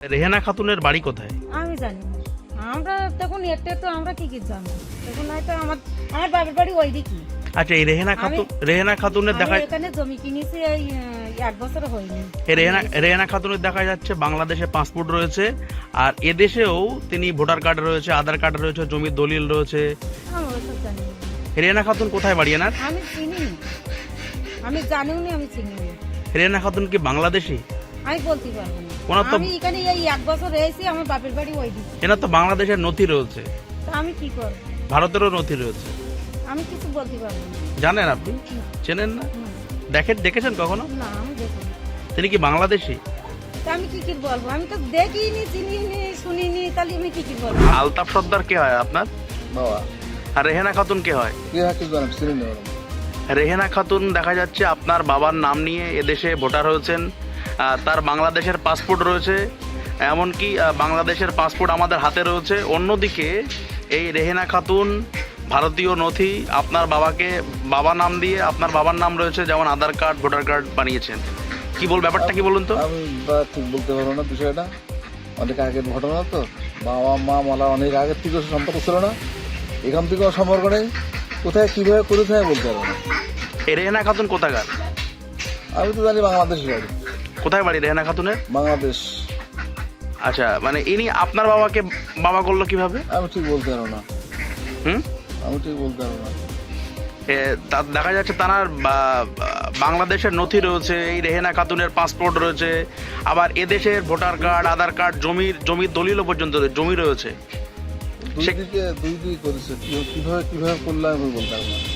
রেহেনা খাতুনের বাড়ি কোথায়? আমি জানি না। আমরা তখন একটা তো আমরা কি কি জানি তখন হয়তো আমার আমার বাবার বাড়ি ওই দিকে আচ্ছা এই রেহেনা খাতুন রেহেনা খাতুনের দেখা এখানে জমি কিনেছি এই এক বছর হয়নি। এই রেহেনা রেহেনা খাতুনের দেখা যাচ্ছে বাংলাদেশে পাসপোর্ট রয়েছে আর এদেশেও তিনি ভোটার কার্ড রয়েছে আধার কার্ড রয়েছে জমির দলিল রয়েছে। রেহেনা খাতুন কোথায় বাড়ি এনার? আমি চিনি আমি জানিও না আমি চিনি। রেহেনা খাতুন কি বাংলাদেশি? আমি বলতে পারব না। ওনার তো- আমি এখানে এই এক বছর রয়েছি আমার বাপের বাড়ি ওই দিকে এনার তো বাংলাদেশের নথি রয়েছে। তা আমি কি করব? ভারতেরও নথি রয়েছে। আমি কিছু বলতে পারব না। জানেন আপনি? চেনেন না? হুম। দেখেন দেখেছেন কখনো? না আমি দেখি তিনি কি বাংলাদেশি? তা আমি কি কি বলব? আমি তো দেখিনি চিনিনি শুনিনি তাহলে আমি কি কি বলব? আলতাফ সর্দার কে হয় আপনার? বাবা। আর রেহেনা খাতুন কে হয়? কি হয়। রেহেনা খাতুন দেখা যাচ্ছে আপনার বাবার নাম নিয়ে এদেশে ভোটার হয়েছেন। তার বাংলাদেশের পাসপোর্ট রয়েছে এমনকি বাংলাদেশের পাসপোর্ট আমাদের হাতে রয়েছে। অন্যদিকে এই রেহেনা খাতুন ভারতীয় নথি আপনার বাবাকে বাবা নাম দিয়ে আপনার বাবার নাম রয়েছে যেমন আধার কার্ড ভোটার কার্ড বানিয়েছেন। কি বল ব্যাপারটা কি বলুন তো? আমি ঠিক বলতে পারব না বিষয়টা। অনেক আগের ঘটনা তো। বাবা মা মালা অনেক আগের থেকে সম্পর্ক ছিল না। এখান থেকেও সম্পর্ক নেই। কোথায় কীভাবে করেছে বলতে পারব না। এই রেহেনা খাতুন কোথাকার? আমি তো জানি বাংলাদেশ বাড়ি। কোথায় বাড়ি রেহেনা খাতুনের? বাংলাদেশ। আচ্ছা মানে ইনি আপনার বাবাকে বাবা করল কীভাবে? আমি ঠিক বলতে পারব না। হুম? আমি ঠিক বলতে পারব না। দেখা যাচ্ছে তার বাংলাদেশের নথি রয়েছে এই রেহেনা খাতুনের পাসপোর্ট রয়েছে আবার এদেশের ভোটার কার্ড আধার কার্ড জমির জমির দলিলও পর্যন্ত জমি রয়েছে।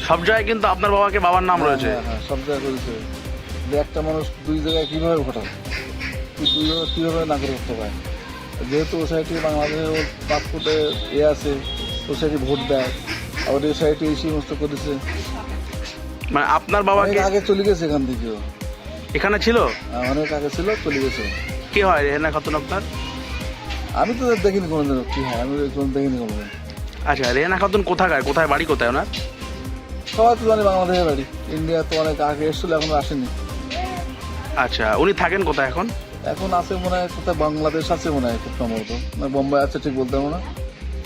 সব জায়গায় কিন্তু আপনার বাবাকে বাবার নাম রয়েছে। হ্যাঁ, হ্যাঁ, সব জায়গায় করেছে। যে একটা মানুষ দুই জায়গায় কীভাবে ঘটায় তুই দুই জায়গায় কীভাবে নাগরিক করতে পারে যেহেতু ও সাইডে বাংলাদেশের ওর পাসপোর্টে এ আছে ও সাইডে ভোট দেয় আবার এই সাইডে এই সমস্ত করেছে। মানে আপনার বাবাকে আগে চলে গেছে এখান থেকে এখানে ছিল? হ্যাঁ, অনেক আগে ছিল চলে গেছে। কি হয় রেহেনা খাতুন আপনার? আমি তো দেখিনি কোনোদিন কি হয় আমি কোনো দেখিনি কোনোদিন আচ্ছা রেহেনা খাতুন কোথাকার? কোথায় বাড়ি কোথায় ওনার? সবাই তো জানি বাংলাদেশের বাড়ি। ইন্ডিয়া তো অনেক আগে এসেছিল এখন আসেনি। আচ্ছা উনি থাকেন কোথায় এখন? এখন আছে মনে হয় কোথায় বাংলাদেশ আছে মনে হয় খুব সম্ভবত। না বোম্বাই আছে ঠিক বলতে পারব না।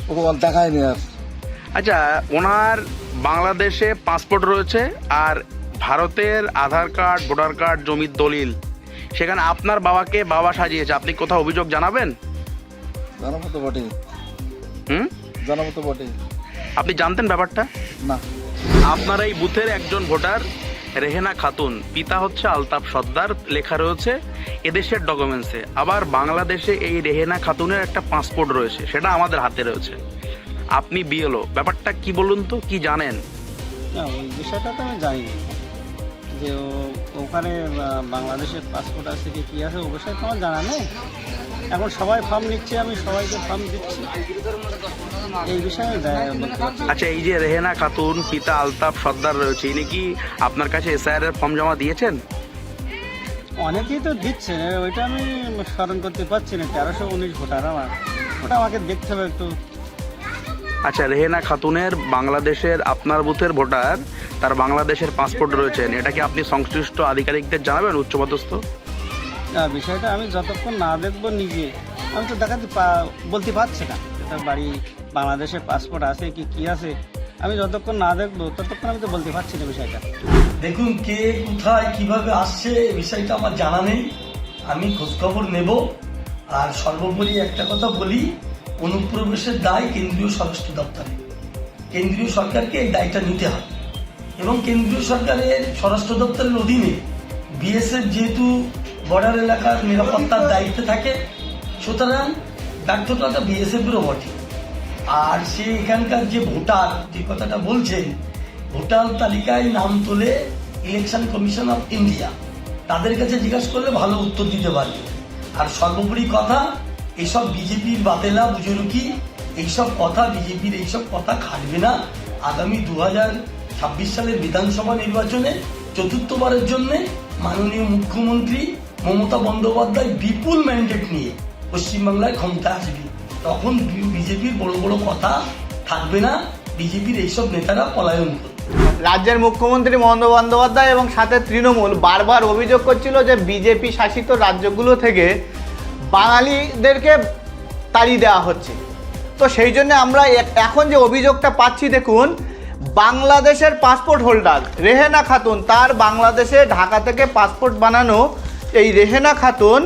ওকে দেখায়নি আর। আচ্ছা ওনার বাংলাদেশে পাসপোর্ট রয়েছে আর ভারতের আধার কার্ড ভোটার কার্ড জমির দলিল। সেখানে আপনার বাবাকে বাবা সাজিয়েছে। আপনি কোথাও অভিযোগ জানাবেন? জানাব তো বটেই হুম? জানাব তো বটেই আপনি জানতেন ব্যাপারটা? না। আপনার এই বুথের একজন ভোটার রেহেনা খাতুন, পিতা হচ্ছে আলতাফ সর্দার, লেখা রয়েছে এদেশের ডকুমেন্টসে। আবার বাংলাদেশে এই রেহেনা খাতুনের একটা পাসপোর্ট রয়েছে, সেটা আমাদের হাতে রয়েছে। আপনি বিএলও, ব্যাপারটা কি বলুন তো, কি জানেন? না, ওই বিষয়টা তো আমি জানি যে ওখানে বাংলাদেশের পাসপোর্ট আছে কি আছে, ও বিষয়ে তো আমার জানা নেই। এখন সবাই ফর্ম নিচ্ছে আমি সবাইকে ফর্ম দিচ্ছি। এই বিষয়ে। আচ্ছা এই যে রেহেনা খাতুন পিতা আলতাফ সর্দার রয়েছে ইনি কি আপনার কাছে এসআইআর এর ফর্ম জমা দিয়েছেন? অনেকেই তো দিচ্ছে ওইটা আমি স্মরণ করতে পারছি না তেরোশো উনিশ ভোটার আমার। ওটা আমাকে দেখতে হবে একটু। আচ্ছা রেহেনা খাতুনের বাংলাদেশের আপনার বুথের ভোটার তার বাংলাদেশের পাসপোর্ট রয়েছেন এটা কি আপনি সংশ্লিষ্ট আধিকারিকদের জানাবেন উচ্চপদস্থ বিষয়টা আমি যতক্ষণ না দেখব নিজে, আমি তো দেখাতে বলতে পারছি না এটা বাড়ি বাংলাদেশের পাসপোর্ট আছে কি কি আছে। আমি যতক্ষণ না দেখব, ততক্ষণ আমি তো বলতে পারছি না বিষয়টা। দেখুন কে কোথায় কীভাবে আসছে এই বিষয়টা আমার জানা নেই। আমি খোঁজখবর নেব। আর সর্বোপরি একটা কথা বলি, অনুপ্রবেশের দায় কেন্দ্রীয় স্বরাষ্ট্র দপ্তরে। কেন্দ্রীয় সরকারকে এই দায়টা নিতে হয় এবং কেন্দ্রীয় সরকারের স্বরাষ্ট্র দপ্তরের অধীনে বিএসএফ যেহেতু বর্ডার এলাকার নিরাপত্তার দায়িত্বে থাকে। সুতরাং ব্যর্থতাটা বিএসএফেরও বটে। আর সে এখানকার যে ভোটার, যে কথাটা বলছেন, ভোটার তালিকায় নাম তোলে ইলেকশন কমিশন অফ ইন্ডিয়া, তাদের কাছে জিজ্ঞাসা করলে ভালো উত্তর দিতে পারবে। আর সর্বোপরি কথা এইসব বিজেপির বাতেলা বুজুরুকি এইসব কথা, বিজেপির এইসব কথা খাটবে না। আগামী দু ছাব্বিশ সালের বিধানসভা নির্বাচনে চতুর্থবারের জন্য মাননীয় মুখ্যমন্ত্রী মমতা বন্দ্যোপাধ্যায় বিপুল ম্যান্ডেট নিয়ে পশ্চিমবাংলায় ক্ষমতা আসবে। তখন বিজেপির বড় বড় কথা থাকবে না, বিজেপির এইসব নেতারা পলায়ন করবে। রাজ্যের মুখ্যমন্ত্রী মমতা বন্দ্যোপাধ্যায় এবং সাথে তৃণমূল বারবার অভিযোগ করছিল যে বিজেপি শাসিত রাজ্যগুলো থেকে বাঙালিদেরকে তাড়িয়ে দেওয়া হচ্ছে। তো সেই জন্য আমরা এখন যে অভিযোগটা পাচ্ছি, দেখুন, বাংলাদেশের পাসপোর্ট হোল্ডার রেহেনা খাতুন, তার বাংলাদেশে ঢাকা থেকে পাসপোর্ট বানানো এই রেহেনা খাতুন,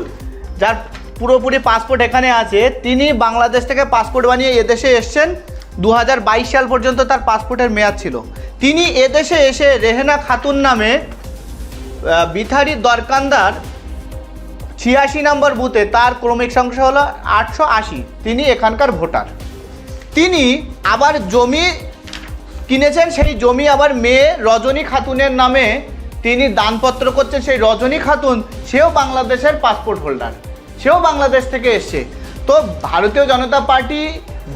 যার পুরোপুরি পাসপোর্ট এখানে আছে, তিনি বাংলাদেশ থেকে পাসপোর্ট বানিয়ে এদেশে এসছেন। দু হাজার বাইশ সাল পর্যন্ত তার পাসপোর্টের মেয়াদ ছিল। তিনি এদেশে এসে রেহেনা খাতুন নামে বিথারি দরকান্দার ছিয়াশি নম্বর বুথে তার ক্রমিক সংখ্যা হলো আটশো আশি। তিনি এখানকার ভোটার। তিনি আবার জমি কিনেছেন, সেই জমি আবার মেয়ে রজনী খাতুনের নামে তিনি দানপত্র করছেন সেই রজনী খাতুন, সেও বাংলাদেশের পাসপোর্ট হোল্ডার সেও বাংলাদেশ থেকে এসছে। তো ভারতীয় জনতা পার্টি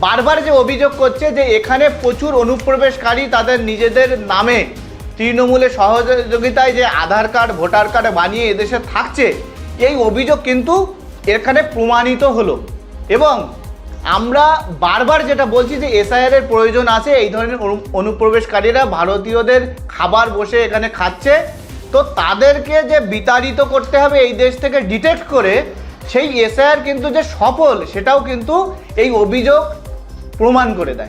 বারবার যে অভিযোগ করছে যে এখানে প্রচুর অনুপ্রবেশকারী তাদের নিজেদের নামে তৃণমূলের সহযোগিতায় যে আধার কার্ড, ভোটার কার্ড বানিয়ে এদেশে থাকছে, এই অভিযোগ কিন্তু এখানে প্রমাণিত হলো। এবং আমরা বারবার যেটা বলছি যে এসআইআর এর প্রয়োজন আছে, এই ধরনের অনু- অনুপ্রবেশকারীরা ভারতীয়দের খাবার বসে এখানে খাচ্ছে। তো তাদেরকে যে বিতাড়িত করতে হবে এই দেশ থেকে ডিটেক্ট করে, সেই এসআইআর কিন্তু যে সফল, সেটাও কিন্তু এই অভিযোগ প্রমাণ করে দেয়।